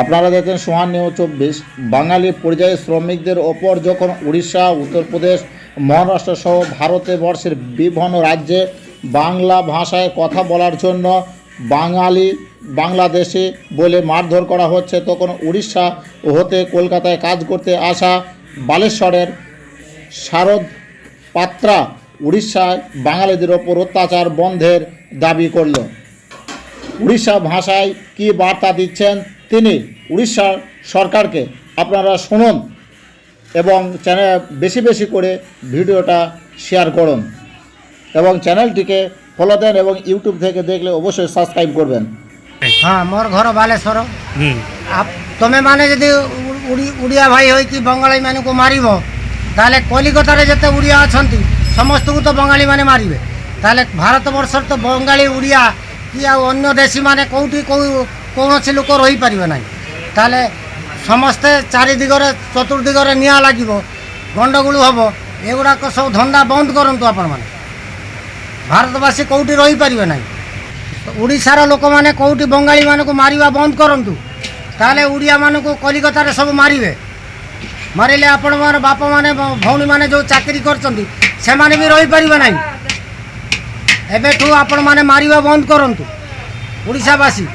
আপনারা দেখেন সোহান নিউজ চব্বিশ। বাঙালি পরিযায়ী শ্রমিকদের ওপর যখন উড়িষ্যা, উত্তরপ্রদেশ, মহারাষ্ট্র সহ ভারতে বর্ষের বিভিন্ন রাজ্যে বাংলা ভাষায় কথা বলার জন্য বাঙালি, বাংলাদেশি বলে মারধর করা হচ্ছে, তখন উড়িষ্যা হতে কলকাতায় কাজ করতে আসা বালেশ্বরের শারদ পাত্রা উড়িষ্যায় বাঙালিদের ওপর অত্যাচার বন্ধের দাবি করল। উড়িষ্যা ভাষায় কি বার্তা দিচ্ছেন তিনি উড়িষ্যার সরকারকে আপনারা শুনুন এবং চ্যানেল বেশি বেশি করে ভিডিওটা শেয়ার করুন এবং চ্যানেলটিকে ফলো দেন এবং ইউটিউব থেকে দেখলে অবশ্যই সাবস্ক্রাইব করবেন। হ্যাঁ মোর ঘর বালেশ্বর। তুমি মানে যদি উড়িয়া ভাই হয়ে কি বঙ্গালী মানুষ মারিব তাহলে কলিকতার যেতে উড়িয়া অনেক সমস্ত তো বঙ্গালী মানে মারিবে। তাহলে ভারতবর্ষর তো বঙ্গালী উড়িয়া কি অন্য দেশী মানে কেউটি কেউ କୌଣସି ଲୋକ ରହିପାରିବେ ନାହିଁ। ତାହେଲେ ସମସ୍ତେ ଚାରି ଦିଗରେ ଚତୁର୍ଦିଗରେ ନିଆଁ ଲାଗିବ ଗଣ୍ଡଗୋଳ ହେବ ଏଗୁଡ଼ାକ ସବୁ ଧନ୍ଦା ବନ୍ଦ କରନ୍ତୁ ଆପଣମାନେ। ଭାରତବାସୀ କେଉଁଠି ରହିପାରିବେ ନାହିଁ। ଓଡ଼ିଶାର ଲୋକମାନେ କେଉଁଠି ବଙ୍ଗାଳୀମାନଙ୍କୁ ମାରିବା ବନ୍ଦ କରନ୍ତୁ। ତାହେଲେ ଓଡ଼ିଆମାନଙ୍କୁ କଲିକତାରେ ସବୁ ମାରିବେ। ମାରିଲେ ଆପଣଙ୍କର ବାପାମାନେ ଭ- ଭଉଣୀମାନେ ଯେଉଁ ଚାକିରି କରିଛନ୍ତି ସେମାନେ ବି ରହିପାରିବେ ନାହିଁ। ଏବେଠୁ ଆପଣମାନେ ମାରିବା ବନ୍ଦ କରନ୍ତୁ। ଓଡ଼ିଶାବାସୀ